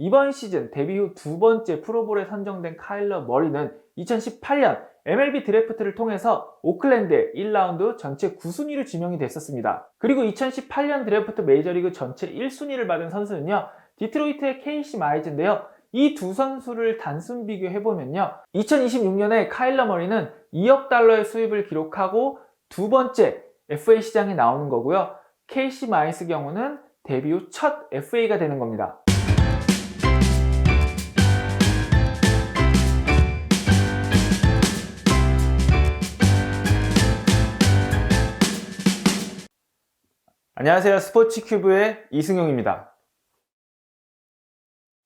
이번 시즌 데뷔 후 두 번째 프로볼에 선정된 카일러 머리는 2018년 MLB 드래프트를 통해서 오클랜드의 1라운드 전체 9순위로 지명이 됐었습니다. 그리고 2018년 드래프트 메이저리그 전체 1순위를 받은 선수는요. 디트로이트의 케이시 마이즈인데요. 이 두 선수를 단순 비교해보면요. 2026년에 카일러 머리는 2억 달러의 수입을 기록하고 두 번째 FA 시장에 나오는 거고요. 케이시 마이스 경우는 데뷔 후 첫 FA가 되는 겁니다. 안녕하세요. 스포츠 큐브의 이승용입니다.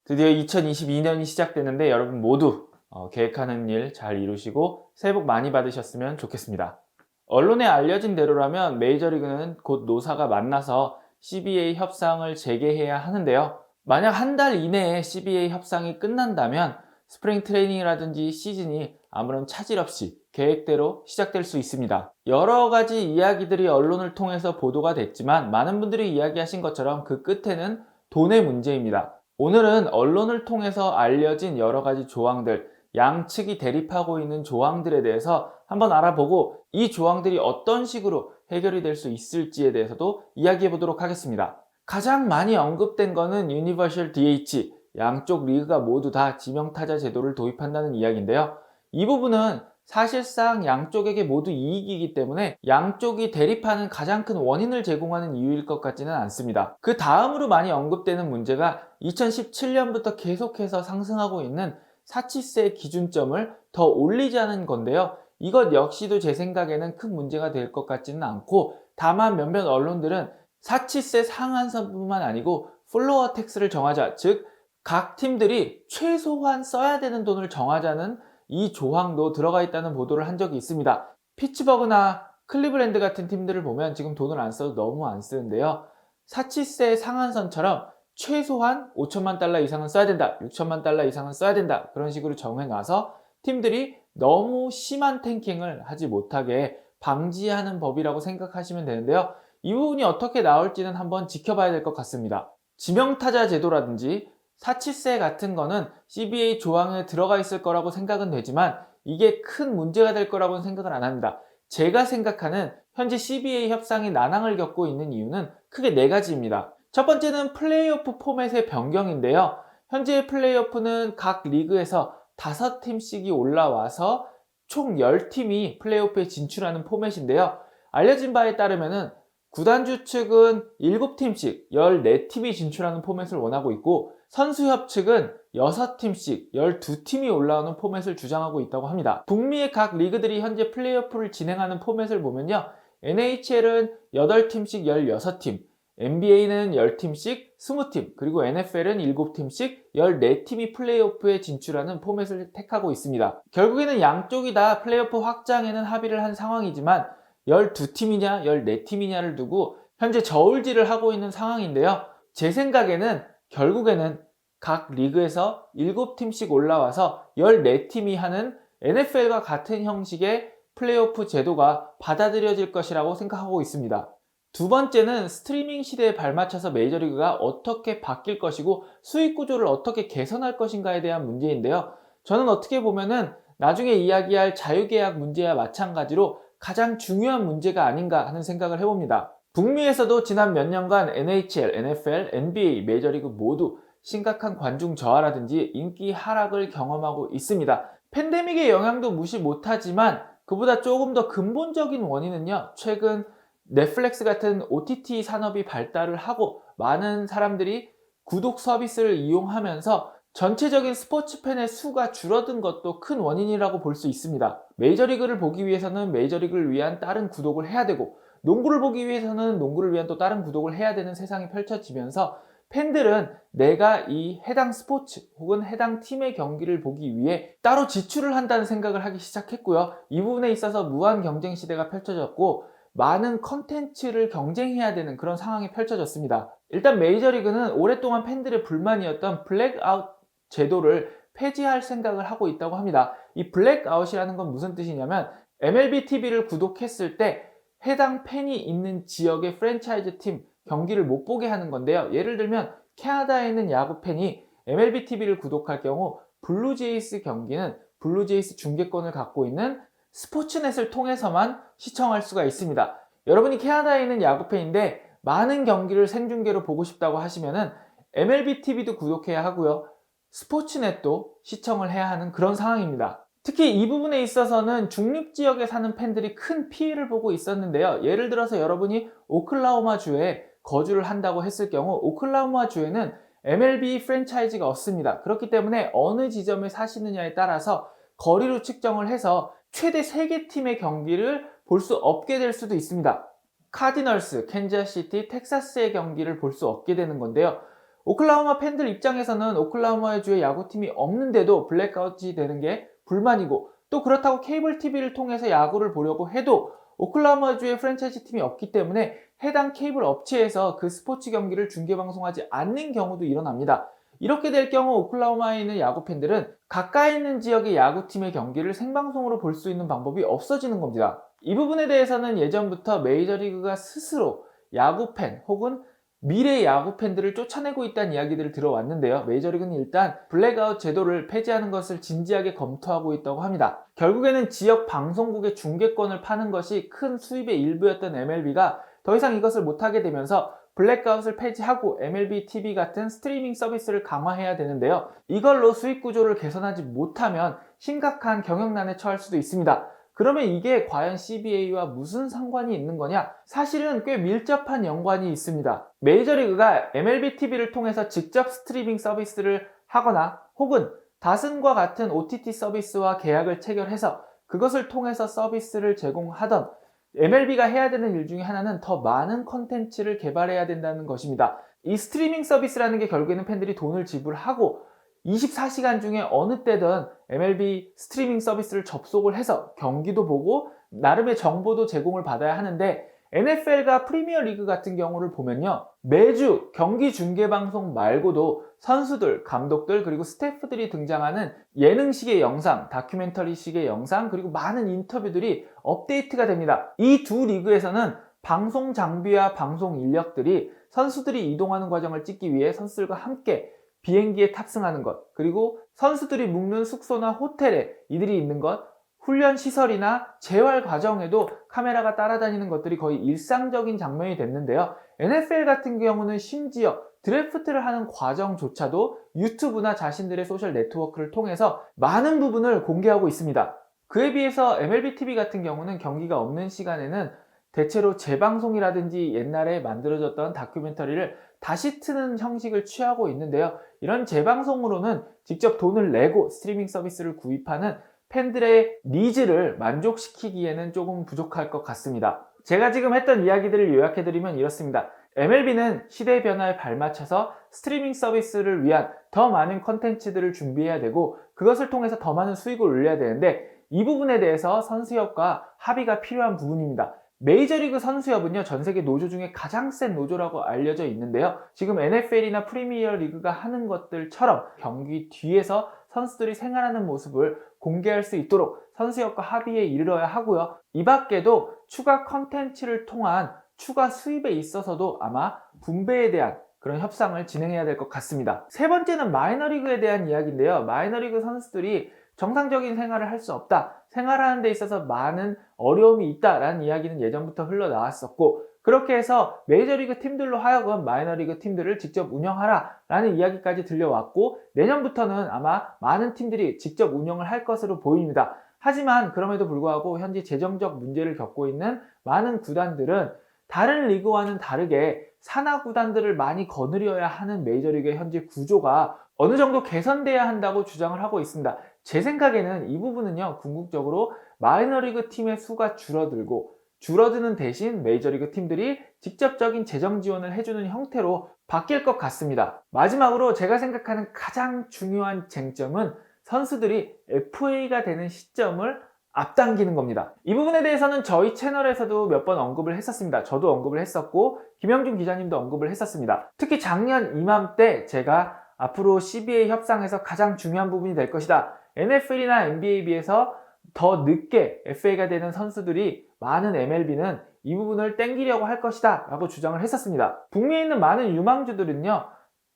드디어 2022년이 시작되는데 여러분 모두 어, 계획하는 일 잘 이루시고 새해 복 많이 받으셨으면 좋겠습니다. 언론에 알려진 대로라면 메이저리그는 곧 노사가 만나서 CBA 협상을 재개해야 하는데요. 만약 한 달 이내에 CBA 협상이 끝난다면 스프링 트레이닝이라든지 시즌이 아무런 차질 없이 계획대로 시작될 수 있습니다. 여러 가지 이야기들이 언론을 통해서 보도가 됐지만 많은 분들이 이야기하신 것처럼 그 끝에는 돈의 문제입니다. 오늘은 언론을 통해서 알려진 여러 가지 조항들, 양측이 대립하고 있는 조항들에 대해서 한번 알아보고 이 조항들이 어떤 식으로 해결이 될 수 있을지에 대해서도 이야기해 보도록 하겠습니다. 가장 많이 언급된 거는 유니버셜 DH, 양쪽 리그가 모두 다 지명타자 제도를 도입한다는 이야기인데요. 이 부분은 사실상 양쪽에게 모두 이익이기 때문에 양쪽이 대립하는 가장 큰 원인을 제공하는 이유일 것 같지는 않습니다. 그 다음으로 많이 언급되는 문제가 2017년부터 계속해서 상승하고 있는 사치세 기준점을 더 올리자는 건데요. 이것 역시도 제 생각에는 큰 문제가 될 것 같지는 않고 다만 몇몇 언론들은 사치세 상한선뿐만 아니고 플로어 텍스를 정하자 즉 각 팀들이 최소한 써야 되는 돈을 정하자는 이 조항도 들어가 있다는 보도를 한 적이 있습니다. 피츠버그나 클리블랜드 같은 팀들을 보면 지금 돈을 안 써도 너무 안 쓰는데요. 사치세 상한선처럼 최소한 5천만 달러 이상은 써야 된다, 6천만 달러 이상은 써야 된다 그런 식으로 정해놔서 팀들이 너무 심한 탱킹을 하지 못하게 방지하는 법이라고 생각하시면 되는데요. 이 부분이 어떻게 나올지는 한번 지켜봐야 될 것 같습니다. 지명타자 제도라든지 사치세 같은 거는 CBA 조항에 들어가 있을 거라고 생각은 되지만 이게 큰 문제가 될 거라고는 생각을 안 합니다. 제가 생각하는 현재 CBA 협상이 난항을 겪고 있는 이유는 크게 네 가지입니다. 첫 번째는 플레이오프 포맷의 변경인데요. 현재 플레이오프는 각 리그에서 5팀씩이 올라와서 총 10팀이 플레이오프에 진출하는 포맷인데요. 알려진 바에 따르면은 구단주 측은 7팀씩 14팀이 진출하는 포맷을 원하고 있고 선수협 측은 6팀씩 12팀이 올라오는 포맷을 주장하고 있다고 합니다. 북미의 각 리그들이 현재 플레이오프를 진행하는 포맷을 보면요. NHL은 8팀씩 16팀, NBA는 10팀씩 20팀, 그리고 NFL은 7팀씩 14팀이 플레이오프에 진출하는 포맷을 택하고 있습니다. 결국에는 양쪽이 다 플레이오프 확장에는 합의를 한 상황이지만 12팀이냐 14팀이냐를 두고 현재 저울질을 하고 있는 상황인데요. 제 생각에는 결국에는 각 리그에서 7팀씩 올라와서 14팀이 하는 NFL과 같은 형식의 플레이오프 제도가 받아들여질 것이라고 생각하고 있습니다. 두 번째는 스트리밍 시대에 발맞춰서 메이저리그가 어떻게 바뀔 것이고 수익 구조를 어떻게 개선할 것인가에 대한 문제인데요. 저는 어떻게 보면은 나중에 이야기할 자유계약 문제와 마찬가지로 가장 중요한 문제가 아닌가 하는 생각을 해봅니다. 북미에서도 지난 몇 년간 NHL, NFL, NBA, 메이저리그 모두 심각한 관중 저하라든지 인기 하락을 경험하고 있습니다. 팬데믹의 영향도 무시 못하지만 그보다 조금 더 근본적인 원인은요. 최근 넷플릭스 같은 OTT 산업이 발달을 하고 많은 사람들이 구독 서비스를 이용하면서 전체적인 스포츠 팬의 수가 줄어든 것도 큰 원인이라고 볼 수 있습니다. 메이저리그를 보기 위해서는 메이저리그를 위한 다른 구독을 해야 되고 농구를 보기 위해서는 농구를 위한 또 다른 구독을 해야 되는 세상이 펼쳐지면서 팬들은 내가 이 해당 스포츠 혹은 해당 팀의 경기를 보기 위해 따로 지출을 한다는 생각을 하기 시작했고요. 이 부분에 있어서 무한 경쟁 시대가 펼쳐졌고 많은 컨텐츠를 경쟁해야 되는 그런 상황이 펼쳐졌습니다. 일단 메이저리그는 오랫동안 팬들의 불만이었던 블랙아웃 제도를 폐지할 생각을 하고 있다고 합니다. 이 블랙아웃이라는 건 무슨 뜻이냐면 MLB TV를 구독했을 때 해당 팬이 있는 지역의 프랜차이즈 팀 경기를 못 보게 하는 건데요. 예를 들면 캐나다에 있는 야구 팬이 MLB TV를 구독할 경우 블루제이스 경기는 블루제이스 중계권을 갖고 있는 스포츠넷을 통해서만 시청할 수가 있습니다. 여러분이 캐나다에 있는 야구 팬인데 많은 경기를 생중계로 보고 싶다고 하시면은 MLB TV도 구독해야 하고요. 스포츠넷도 시청을 해야 하는 그런 상황입니다. 특히 이 부분에 있어서는 중립 지역에 사는 팬들이 큰 피해를 보고 있었는데요. 예를 들어서 여러분이 오클라호마 주에 거주를 한다고 했을 경우 오클라호마 주에는 MLB 프랜차이즈가 없습니다. 그렇기 때문에 어느 지점에 사시느냐에 따라서 거리로 측정을 해서 최대 3개 팀의 경기를 볼 수 없게 될 수도 있습니다. 카디널스, 캔자시티, 텍사스의 경기를 볼 수 없게 되는 건데요. 오클라호마 팬들 입장에서는 오클라호마 주에 야구팀이 없는데도 블랙아웃이 되는 게 불만이고 또 그렇다고 케이블 TV를 통해서 야구를 보려고 해도 오클라호마 주에 프랜차이즈 팀이 없기 때문에 해당 케이블 업체에서 그 스포츠 경기를 중계 방송하지 않는 경우도 일어납니다. 이렇게 될 경우 오클라호마에 있는 야구 팬들은 가까이 있는 지역의 야구팀의 경기를 생방송으로 볼 수 있는 방법이 없어지는 겁니다. 이 부분에 대해서는 예전부터 메이저리그가 스스로 야구 팬 혹은 미래 야구 팬들을 쫓아내고 있다는 이야기들을 들어왔는데요. 메이저리그는 일단 블랙아웃 제도를 폐지하는 것을 진지하게 검토하고 있다고 합니다. 결국에는 지역 방송국의 중계권을 파는 것이 큰 수입의 일부였던 MLB가 더 이상 이것을 못하게 되면서 블랙아웃을 폐지하고 MLB TV 같은 스트리밍 서비스를 강화해야 되는데요. 이걸로 수익 구조를 개선하지 못하면 심각한 경영난에 처할 수도 있습니다. 그러면 이게 과연 CBA와 무슨 상관이 있는 거냐? 사실은 꽤 밀접한 연관이 있습니다. 메이저리그가 MLB TV를 통해서 직접 스트리밍 서비스를 하거나 혹은 다슨과 같은 OTT 서비스와 계약을 체결해서 그것을 통해서 서비스를 제공하던 MLB가 해야 되는 일 중에 하나는 더 많은 컨텐츠를 개발해야 된다는 것입니다. 이 스트리밍 서비스라는 게 결국에는 팬들이 돈을 지불하고 24시간 중에 어느 때든 MLB 스트리밍 서비스를 접속을 해서 경기도 보고 나름의 정보도 제공을 받아야 하는데 NFL과 프리미어 리그 같은 경우를 보면요. 매주 경기 중계 방송 말고도 선수들, 감독들, 그리고 스태프들이 등장하는 예능식의 영상, 다큐멘터리식의 영상, 그리고 많은 인터뷰들이 업데이트가 됩니다. 이 두 리그에서는 방송 장비와 방송 인력들이 선수들이 이동하는 과정을 찍기 위해 선수들과 함께 비행기에 탑승하는 것, 그리고 선수들이 묵는 숙소나 호텔에 이들이 있는 것, 훈련 시설이나 재활 과정에도 카메라가 따라다니는 것들이 거의 일상적인 장면이 됐는데요. NFL 같은 경우는 심지어 드래프트를 하는 과정조차도 유튜브나 자신들의 소셜 네트워크를 통해서 많은 부분을 공개하고 있습니다. 그에 비해서 MLB TV 같은 경우는 경기가 없는 시간에는 대체로 재방송이라든지 옛날에 만들어졌던 다큐멘터리를 다시 트는 형식을 취하고 있는데요. 이런 재방송으로는 직접 돈을 내고 스트리밍 서비스를 구입하는 팬들의 니즈를 만족시키기에는 조금 부족할 것 같습니다. 제가 지금 했던 이야기들을 요약해드리면 이렇습니다. MLB는 시대의 변화에 발맞춰서 스트리밍 서비스를 위한 더 많은 컨텐츠들을 준비해야 되고 그것을 통해서 더 많은 수익을 올려야 되는데 이 부분에 대해서 선수협과 합의가 필요한 부분입니다. 메이저리그 선수협은요, 전 세계 노조 중에 가장 센 노조라고 알려져 있는데요. 지금 NFL이나 프리미어 리그가 하는 것들처럼 경기 뒤에서 선수들이 생활하는 모습을 공개할 수 있도록 선수협과 합의에 이르러야 하고요. 이 밖에도 추가 컨텐츠를 통한 추가 수입에 있어서도 아마 분배에 대한 그런 협상을 진행해야 될 것 같습니다. 세 번째는 마이너리그에 대한 이야기인데요. 마이너리그 선수들이 정상적인 생활을 할 수 없다. 생활하는 데 있어서 많은 어려움이 있다라는 이야기는 예전부터 흘러나왔었고 그렇게 해서 메이저리그 팀들로 하여금 마이너리그 팀들을 직접 운영하라 라는 이야기까지 들려왔고 내년부터는 아마 많은 팀들이 직접 운영을 할 것으로 보입니다. 하지만 그럼에도 불구하고 현재 재정적 문제를 겪고 있는 많은 구단들은 다른 리그와는 다르게 산하 구단들을 많이 거느려야 하는 메이저리그의 현재 구조가 어느 정도 개선돼야 한다고 주장을 하고 있습니다. 제 생각에는 이 부분은요, 궁극적으로 마이너리그 팀의 수가 줄어들고 줄어드는 대신 메이저리그 팀들이 직접적인 재정 지원을 해주는 형태로 바뀔 것 같습니다. 마지막으로 제가 생각하는 가장 중요한 쟁점은 선수들이 FA가 되는 시점을 앞당기는 겁니다. 이 부분에 대해서는 저희 채널에서도 몇 번 언급을 했었습니다. 저도 언급을 했었고 김영준 기자님도 언급을 했었습니다. 특히 작년 이맘때 제가 앞으로 CBA 협상에서 가장 중요한 부분이 될 것이다. NFL이나 NBA에 비해서 더 늦게 FA가 되는 선수들이 많은 MLB는 이 부분을 땡기려고 할 것이다 라고 주장을 했었습니다. 북미에 있는 많은 유망주들은요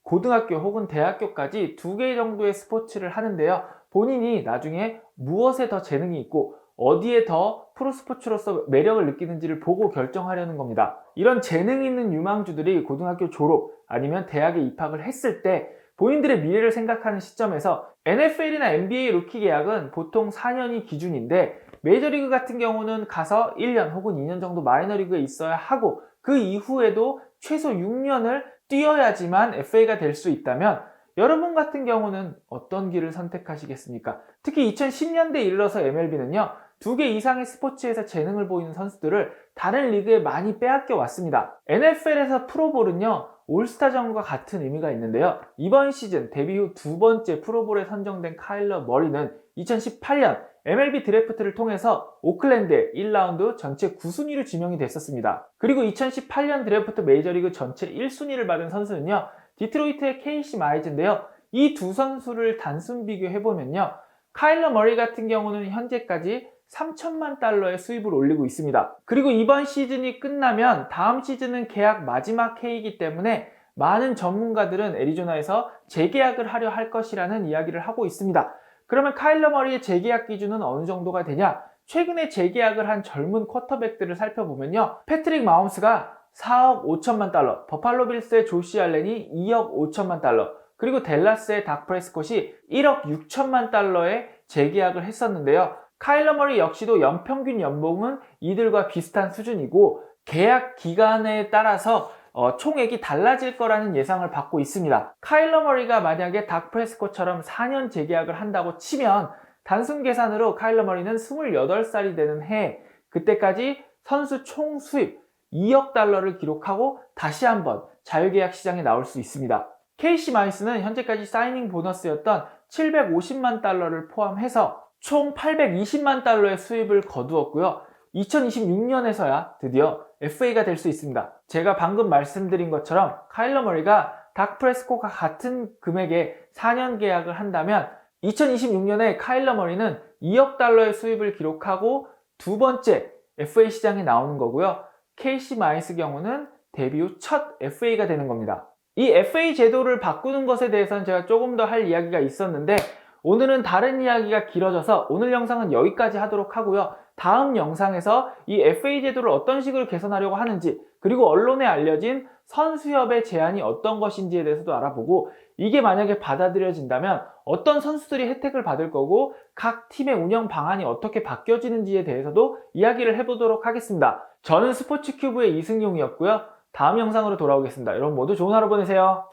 고등학교 혹은 대학교까지 두 개 정도의 스포츠를 하는데요. 본인이 나중에 무엇에 더 재능이 있고 어디에 더 프로스포츠로서 매력을 느끼는지를 보고 결정하려는 겁니다. 이런 재능 있는 유망주들이 고등학교 졸업 아니면 대학에 입학을 했을 때 본인들의 미래를 생각하는 시점에서 NFL이나 NBA 루키 계약은 보통 4년이 기준인데 메이저리그 같은 경우는 가서 1년 혹은 2년 정도 마이너리그에 있어야 하고 그 이후에도 최소 6년을 뛰어야지만 FA가 될 수 있다면 여러분 같은 경우는 어떤 길을 선택하시겠습니까? 특히 2010년대에 이르러서 MLB는요, 두 개 이상의 스포츠에서 재능을 보이는 선수들을 다른 리그에 많이 빼앗겨 왔습니다. NFL에서 프로볼은요, 올스타전과 같은 의미가 있는데요. 이번 시즌 데뷔 후 두 번째 프로볼에 선정된 카일러 머리는 2018년 MLB 드래프트를 통해서 오클랜드의 1라운드 전체 9순위로 지명이 됐었습니다. 그리고 2018년 드래프트 메이저리그 전체 1순위를 받은 선수는요. 디트로이트의 케이시 마이즈인데요. 이 두 선수를 단순 비교해보면요. 카일러 머리 같은 경우는 현재까지 3천만 달러의 수입을 올리고 있습니다. 그리고 이번 시즌이 끝나면 다음 시즌은 계약 마지막 해이기 때문에 많은 전문가들은 애리조나에서 재계약을 하려 할 것이라는 이야기를 하고 있습니다. 그러면 카일러 머리의 재계약 기준은 어느 정도가 되냐? 최근에 재계약을 한 젊은 쿼터백들을 살펴보면요. 패트릭 마홈스가 4억 5천만 달러, 버팔로 빌스의 조시 알렌이 2억 5천만 달러, 그리고 델라스의 닥 프레스콧이 1억 6천만 달러에 재계약을 했었는데요. 카일러 머리 역시도 연평균 연봉은 이들과 비슷한 수준이고 계약 기간에 따라서 어, 총액이 달라질 거라는 예상을 받고 있습니다. 카일러 머리가 만약에 닥 프레스코처럼 4년 재계약을 한다고 치면 단순 계산으로 카일러 머리는 28살이 되는 해 그때까지 선수 총 수입 2억 달러를 기록하고 다시 한번 자유계약 시장에 나올 수 있습니다. 케이시 마이스는 현재까지 사이닝 보너스였던 750만 달러를 포함해서 총 820만 달러의 수입을 거두었고요. 2026년에서야 드디어 FA가 될 수 있습니다. 제가 방금 말씀드린 것처럼 카일러 머리가 닥 프레스코가 같은 금액의 4년 계약을 한다면 2026년에 카일러 머리는 2억 달러의 수입을 기록하고 두 번째 FA 시장에 나오는 거고요. 케이시 마이스 경우는 데뷔 후 첫 FA가 되는 겁니다. 이 FA 제도를 바꾸는 것에 대해서는 제가 조금 더 할 이야기가 있었는데 오늘은 다른 이야기가 길어져서 오늘 영상은 여기까지 하도록 하고요. 다음 영상에서 이 FA 제도를 어떤 식으로 개선하려고 하는지 그리고 언론에 알려진 선수협의 제안이 어떤 것인지에 대해서도 알아보고 이게 만약에 받아들여진다면 어떤 선수들이 혜택을 받을 거고 각 팀의 운영 방안이 어떻게 바뀌어지는지에 대해서도 이야기를 해보도록 하겠습니다. 저는 스포츠 큐브의 이승용이었고요. 다음 영상으로 돌아오겠습니다. 여러분 모두 좋은 하루 보내세요.